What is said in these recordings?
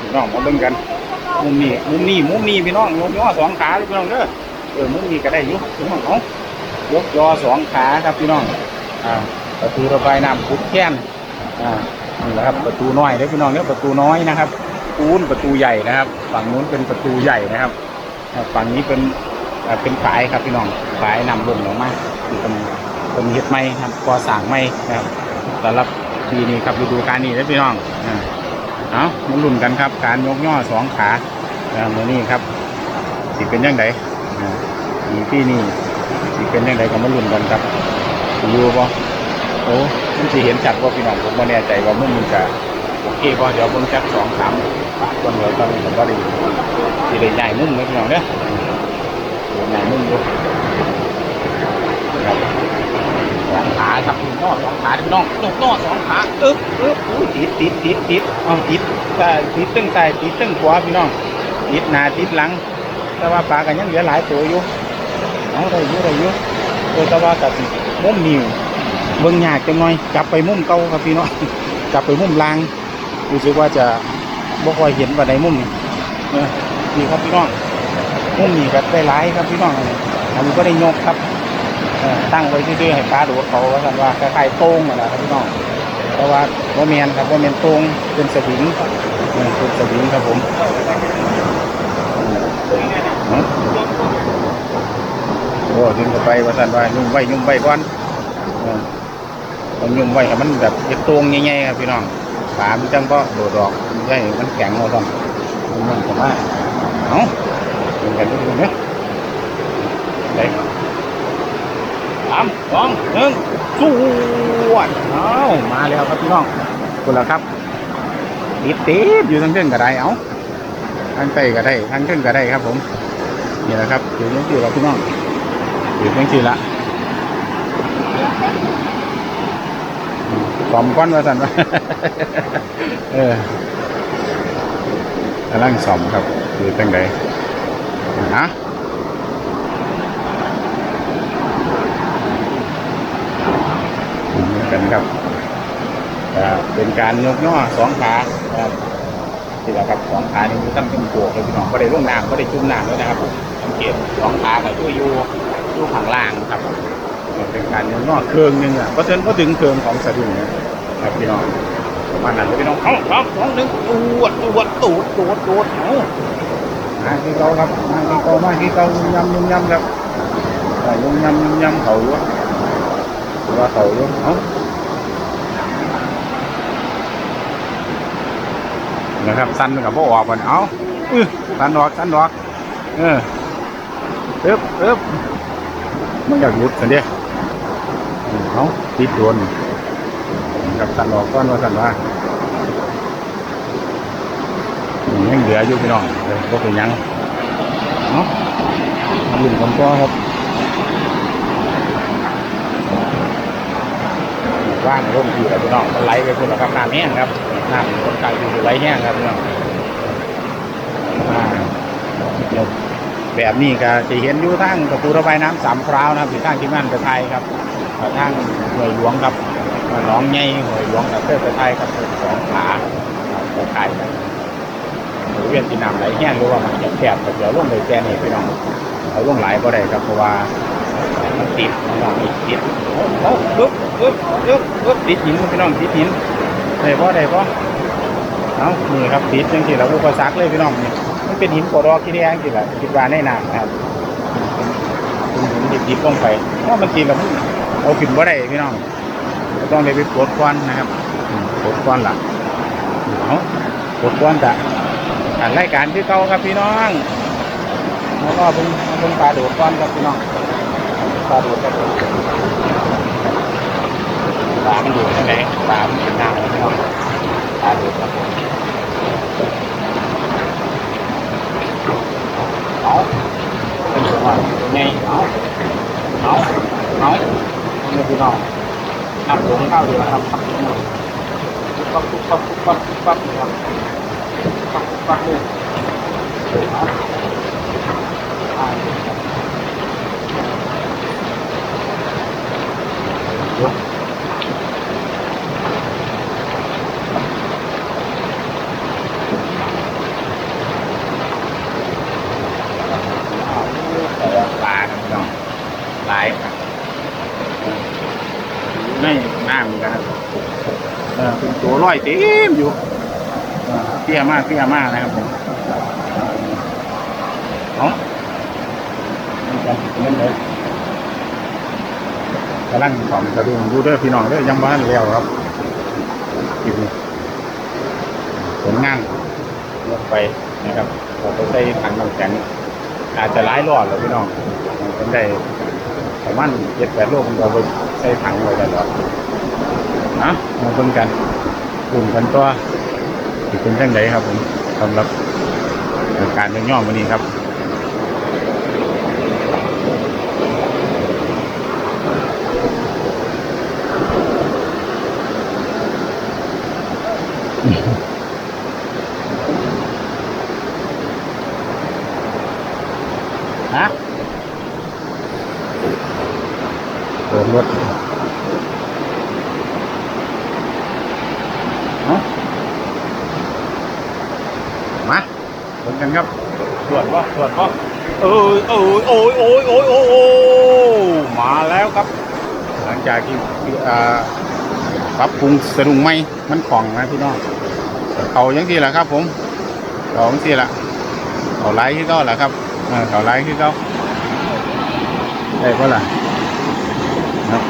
พี่น้องมาเบิ่งกัน มุมนี้มุมนี้มุมนี้พี่น้องยกย่อสองขาพี่น้องเด้อเออมุมนี้ก็ได้อยู่พี่น้องเอายกยอสองขาครับพี่น้องอ่าประตูระบายน้ำขุดแค้นอ่านี่แหละครับประตูน้อยเด้อพี่น้องเด้อประตูน้อยนะครับปูนประตูใหญ่นะครับ ฝั่งนู้นเป็นประตูใหญ่นะครับฝั่งนี้เป็นเป็นฝายครับพี่น้องฝายนำลงออกมาเป็นเป็นเฮ็ดไม้ครับก่อสร้างไม้นะครับสำหรับปีนี้ครับฤดูกาลนี้เด้พี่น้องอ่า เอามาลุ้นกันครับ การยกย่อสองขาอ่ามือนี้ครับสิเป็นยังไงมีพี่นี่สิเป็นยังไงก็มาลุ้นกันครับอยู่บ่โอ้มันสิเห็นชัดว่าพี่น้องผมไม่แน่ใจว่ามุมนี้จะโอเคบ่เดี๋ยวเบิ่งจักสองสามปากคนเดียวตอนนี้ผมก็ได้สิได้ใหญ่มุมเลยพี่น้องเด้อสิได้ใหญ่มุมดูครับ สองขาครับพี่น้องสองขาพี่น้องยกย่อสองขาอึ๊บอึ๊บอุ้ติดติดติดติดเอาติดใช่ติดตึ้งใต้ติดตึ้งขวาพี่น้องติดหน้าติดหลัง แต่ว่าปลากันยังเหลือหลายตัวอยู่เอาได้อยู่ได้อยู่เออแต่ว่ากับมุมนิวเบิ่งยากจังหน่อยกลับไปมุมเก่าครับพี่น้องกลับไปมุมลางรู้สึกว่าจะบ่ค่อยเห็นว่าในมุมนี้เออนี่ครับพี่น้องมุมนี้ก็ได้หลายครับพี่น้องอันนี้ก็ได้ยกครับ ตั้งไว้เรื่อยๆให้ปลาดดเขาว่ากันว่าคล้ายๆโต้งนั่นแหละครับพี่น้องเพราะว่าว่าแมนครับว่าแมนตรงเป็นสวิงเป็นสวิงครับผมโอ้ดึงไปว่าสันว่ายุ่มไว้ยุ่มไว้ก่อนเออต้องยุ่มไว้ให้มันแบบเอ็ดตรงง่ายๆครับพี่น้องปลามันจังก็โดดออกไม่ใช่มันแข็งเราต้องมันเข้ามาเอ้าดึงกันดูดูเนี่ยได้ สามสองหนึ่งสวดเอามาแล้วครับพี่น้องคุณละครับติดติดอยู่ทั้งเส้นก็ได้เอาทั้งใต้ก็ได้ทั้งเส้นก็ได้ครับ ผมนี่แหละครับอยู่ยังที่เราพี่น้องอยู่ยังที่ละสอมก้อนมาสั่นวะเออกำลังสอมครับอยู่ตั้งใดนะ เหมือน กันครับเป็นการยกย่อสองขาครับที่เราครับสองขานี่มีตั้งเป็นโกกเลยพี่น้องก็ได้ล่วงน้ำก็ได้จุ่มน้ำแล้วนะครับสังเกตสองขากับตัวอยู่อยู่ข้างล่างครับเป็นการยกย่อเครื่องหนึงอะเพราะฉะนั้นก็ถึงเครื่องของสะดุ้งนะครับพี่น้องประมาณนั้นพี่น้องเอาครับสองหนึ่งตวดตวดตูดตูดตูดเอามาที่เขาครับมาที่เขามาที่เขายุ่มยำยุ่มยำครับยุ่มยำยุ่มยำเขาอยู่ว่าเขาอยู่เอ้า นะครับสั้นกับพวกออกก่อนเอ้าอื้อสั้นออกสั้นออกเออเอ๊บเอ๊บไม่อยากหลุดสันเดียเอาติดโดนกับสั้นออกก้อนว่าสั้นว่ายังเหลืออยู่พี่น้องเลยก็เป็นยังเนาะลุ่นคนก็ครับว่างร่มอยู่แล้วพี่น้องมันไหลไปพุ่นแล้วครับน้ำแห้งครับ น้ำคนกลางอยู่ไหลแห้งครับพี่น้องอ่าแบบนี้ก็จะเห็นอยู่ทางประตูระบายน้ำสามคราวนะครับอยู่ทางที่มันไปไทยครับทางหน่วยหลวงครับหนองใหญ่หน่วยหลวงกับเพื่อไปไทยครับสองขาไปไทยกันบริเวณที่น้ำไหลแห้งหรือว่ามันแคบๆก็เดี๋ยวลงเลยแค่นี้พี่น้องเอาลงไหลบ่ได้ครับเพราะว่ามันติดพี่น้องติดโอ้ปึ๊บปึ๊บปึ๊บปึ๊บติดหินพี่น้องติดหิน ได้ปะได้ปะเอานี่ครับติดจังที่เราอุปสรรคเลยพี่น้องนี่มันเป็นหินกอดอกที่แดงที่ละคิดว่าในน้ำนครับเป็นหินที่ติดลงไปเพราะมันติดแล้วมันเอาขึ้นบ่ได้พี่น้องต้องได้ไปปลดก้อนนะครับปลดก้อนหล่ะเอาปลดก้อนจะอ่านรายการที่เก่าครับพี่น้อง แล้วก็เพิ่งเพิ่งปลาโดดก้อนครับพี่น้องปลาดูดครับ ปลามันดูดยังไงปลามันเป็นหน้าแล้วพี่น้องปลาดูดครับเอาเป็นสว่าไงเอาเอาเอาเนี่ยพี่น้องนับลงข้าวเดียวครับปั๊บปั๊บปั๊บปั๊บปั๊บปั๊บปั๊บเลยเอาอ่า เล อยเต็มอยู่เตี้ยมากเตี้ยมากนะครับผมเอานี่กันเลยกำลังของกระดุมดูเด้อพี่น้องเด้อยังบ้านแล้วครับคลิปนี้ผลงานลงไปนะครับเราก็ใช้ถังน้ำแข็งอาจจะร้ายรอดเลยพี่น้องเป็นได้ประมาณเจ็ดแปดโลผมเราไปใช้ถังไว้ได้แล้วนะมาคนกัน ลุ่มกันตัวที่เป็นจังไดครับผมสำหรับการเป็นย่อมวันนี้ครับฮะเปิดรถฮะมาชนกัน ครับตรวจว่าตรวจว่าเออเออโอ้ยโอ้ยโอ้ยโอ้ยมาแล้วครับ หลังจากที่อ่าปรับปรุงสะดุงไหมมันของนะพี่น้องเขายังที่แหละครับ ผมเขายังที่ละเขาไล่ที่ก็แหละครับเออเขาไล่คือเขาได้ปะล่ะครับ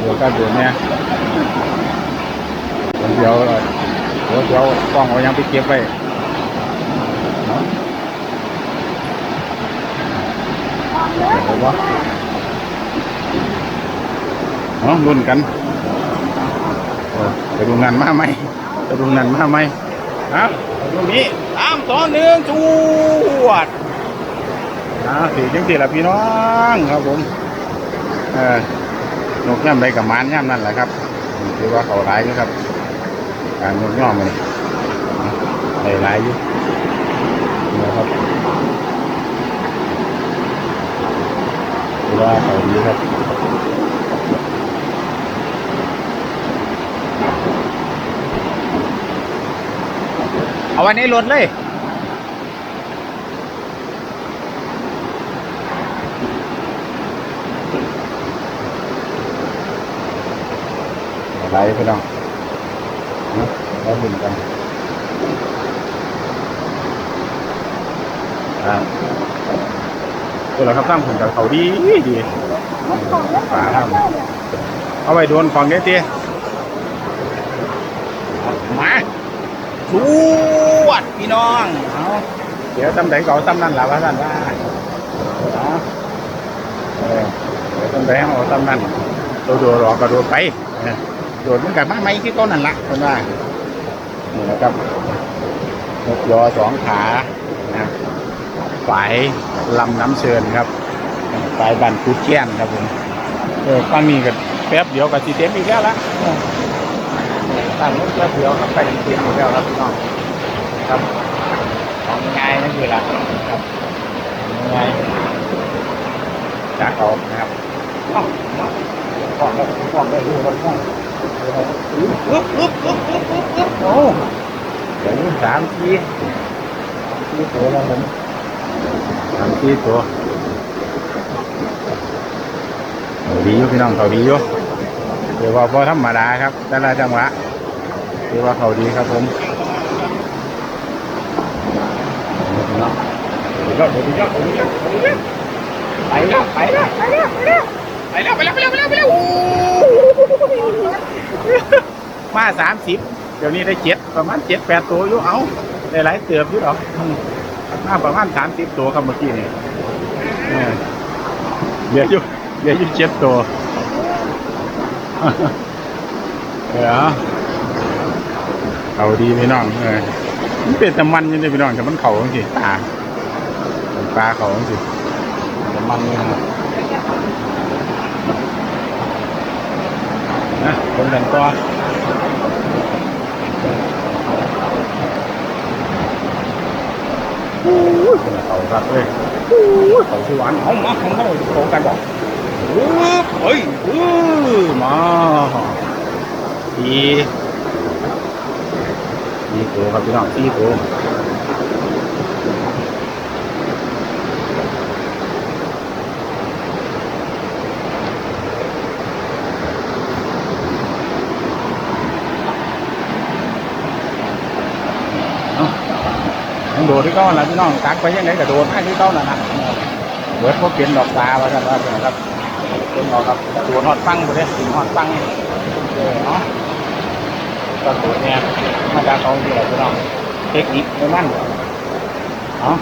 เดี๋ยวก็เดี๋ยวเนี่ย เดี๋ยวเดี๋ยวเดี๋ยวกล้องเอายังไปเก็บไว้เนาะเดี๋ยววะเนาะรุ่นกันเออจะดูงานมาไหมจะดูงานมาไหมครับตรงนี้สามสองหนึ่งจวดนะสี่จังสี่ละพี่น้องครับผมเออนกย่ำใดกับมานย่ำนั่นแหละครับถือว่าเขาร้ายอยู่ครับ การนกย่อมมันได้ร้ายอยู่นะครับว่าเขาดีครับเอาไว้ในรถเลยอะไรพี่น้องนะ เราบุญกันอ่าตัวเราครับสร้างผลกับเขาดีดีฝาทำเอาไว้โดนของเนี้ยตีมาชวดพี่น้องเอาเดี๋ยวตำไหนเก่าตำนั่นล่ะว่าท่านว่าเอาเออเดี๋ยวตำไหนเอาตำนั่นโดดๆรอกระโดดไปเออโดดมันกับมาไหมคือต้นนั่นละคนว่า นี่นะครับนกยอสองขานะฝายลำน้ำเชิญครับฝายบันคุดแค้นครับผมเออฟังนี้ก็แป๊บเดียวกับสีเต็มอีกแล้วละตั้งรถแป๊บเดียวกับไปเต็มอีกแล้วครับพี่น้องครับของง่ายนั่นคือละครับง่ายจากเขานะครับเอ้าฟ้องได้ฟ้องได้ดูครับฟ้อง โอ้เดี๋ยวนี้สามทีทีตัวแล้วผมสามทีตัวเขาดีอยู่พี่น้องเขาดีอยู่เดี๋ยวว่าพอธรรมดาครับแต่ละจังหวะเดี๋ยวว่าเขาดีครับผมไปแล้วไปแล้วไปแล้วไปแล้วไปแล้วไปแล้วไปแล้วไปแล้ว มาสามสิบเดี๋ยวนี้ได้เจ็ดประมาณเจ็ดแปดตัวอยู่เอาหลายเติบอยู่หรอกมาประมาณสามสิบตัวครับเมื่อกี้นี่เออเหลือยู่เหลืออยู่เจ็ดตัวเออเขาดีพี่น้องเออมันเป็นต่มันยังไงพี่น้องแต่มันเขาจริงตาปลาเขาจริงต่มันนี่นะ นะคนกันตัวโอ้ยเขาครับเลยโอ้ยเขาสวรรค์เขามาเขาเขาโกันบอกอ้ยเฮ้ยโอ้มาดีดีตัวครับพี่น้องสี่ตัว ยังโดดที่เก้าล่ะพี่น้องตักไปยังไงก็โดดให้ที่เก้าล่ะนะเบิร์ดพวกเปลี่ยนดอกตาว่ากันว่าเป็นครับเป็นออกครับตัวหอดฟังหมดเลยถึงหอดฟังเนาะก็ตัวเนี่ยมาจากเขาที่ไหนพี่น้องเทคนิคไม่มั่นเนาะ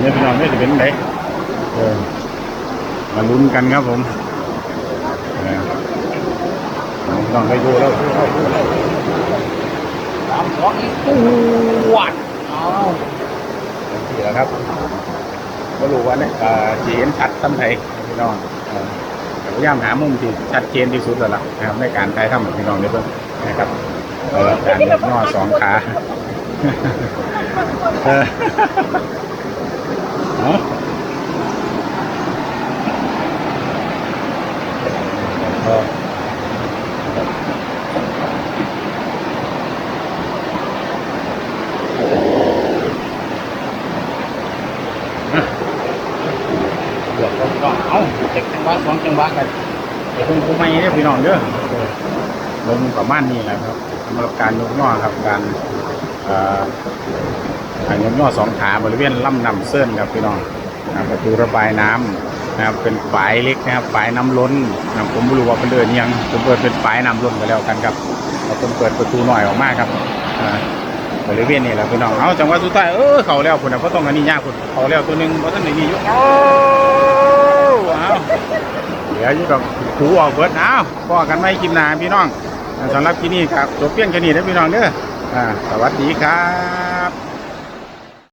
เนี่ยพี่น้องเนี่จะเป็นไหนเออมาลุ้นกันครับผมต้องไปดูแล้วสามสองอีกปว ดเอาเสียครับก็รู้ว่าเนี่ยจีเห็นชัดตั้งไหนพี่น้องพยายามหามุมที่ชัดเจนที่สุดแล้วล่ะนะครับในการถ่ายทำพี่น้องในเพิ่งนะครับการยกย่อสองขาเออเอาเออ เกือบก็ต้องเอา เด็กจังหวะสองจังหวะกันเดี๋ยวคุณครูไม่เนี่ยพี่น้องเด้อลงประมาณนี้แหละครับสำหรับการยกย่อครับการการยกย่อสองขาบริเวณลำนำเส้นครับพี่น้องประตูระบายน้ำนะครับเป็นฝายเล็กนะครับฝายน้ำล้นนะครับผมไม่รู้ว่าเป็นเดินยังผมเปิดเป็นฝายน้ำล้นไปแล้วกันครับเราผมเปิดประตูหน่อยออกมาครับบริเวณนี้แหละพี่น้องเอาจังหวะสุดท้ายเออเขาแล้วคุณนะเพราะต้องอันนี้ยากคุณเขาแล้วตัวหนึ่งเพราะท่านไหนนี่ยกเอา เอาเดี๋ยวอยู่กับผูออกเบิดเอาพ่อกันไม่กินนาพี่น้องสำหรับที่นี่ครับจบเพียงแค่นี้นะพี่น้องเด้ออ่าสวัสดีครับ